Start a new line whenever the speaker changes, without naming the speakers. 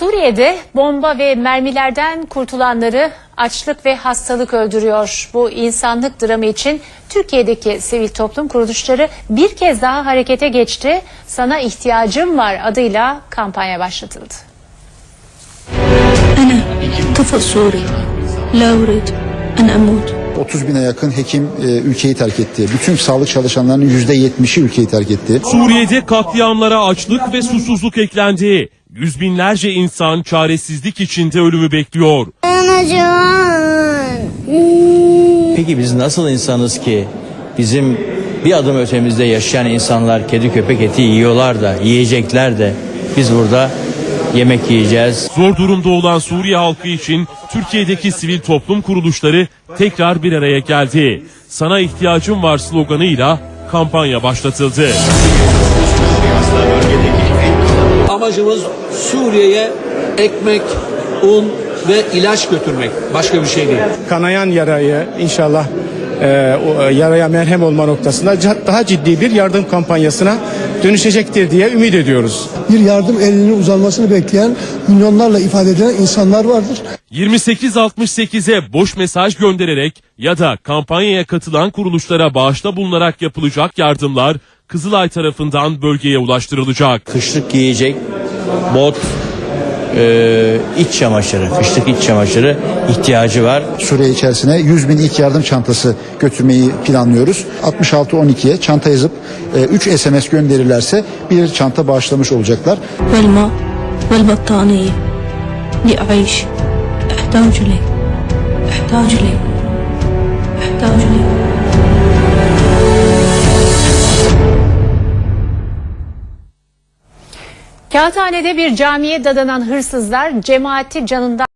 Suriye'de bomba ve mermilerden kurtulanları açlık ve hastalık öldürüyor. Bu insanlık dramı için Türkiye'deki sivil toplum kuruluşları bir kez daha harekete geçti. Sana ihtiyacım var adıyla kampanya başlatıldı.
Ana, tıfı Suriye, la ana amut.
30 bine yakın hekim e, ülkeyi terk etti. Bütün sağlık çalışanlarının %70'i ülkeyi terk etti.
Suriye'de katliamlara açlık ve susuzluk eklendi. Yüz binlerce insan çaresizlik içinde ölümü bekliyor.
Peki biz nasıl insanız ki bizim bir adım ötemizde yaşayan insanlar kedi köpek eti yiyorlar da yiyecekler de biz burada yemek yiyeceğiz.
Zor durumda olan Suriye halkı için Türkiye'deki sivil toplum kuruluşları tekrar bir araya geldi. Sana ihtiyacım var sloganıyla kampanya başlatıldı.
Amacımız Suriye'ye ekmek, un ve ilaç götürmek. Başka bir şey değil.
kanayan yarayı inşallah e, o, e, yaraya merhem olma noktasında daha ciddi bir yardım kampanyasına dönüşecektir diye ümit ediyoruz.
bir yardım elinin uzanmasını bekleyen milyonlarla ifade edilen insanlar vardır.
2868'e boş mesaj göndererek ya da kampanyaya katılan kuruluşlara bağışta bulunarak yapılacak yardımlar Kızılay tarafından bölgeye ulaştırılacak.
Kışlık giyecek, bot, e, iç çamaşırı, kışlık iç çamaşırı ihtiyacı var.
Süre içerisine 100 bin ilk yardım çantası götürmeyi planlıyoruz. 66-12'ye çanta yazıp e, 3 SMS gönderirlerse bir çanta bağışlamış olacaklar.
Velma, vel battaniye, li aiş, ihtacu li.
Kağıthane'de bir camiye dadanan hırsızlar cemaati canından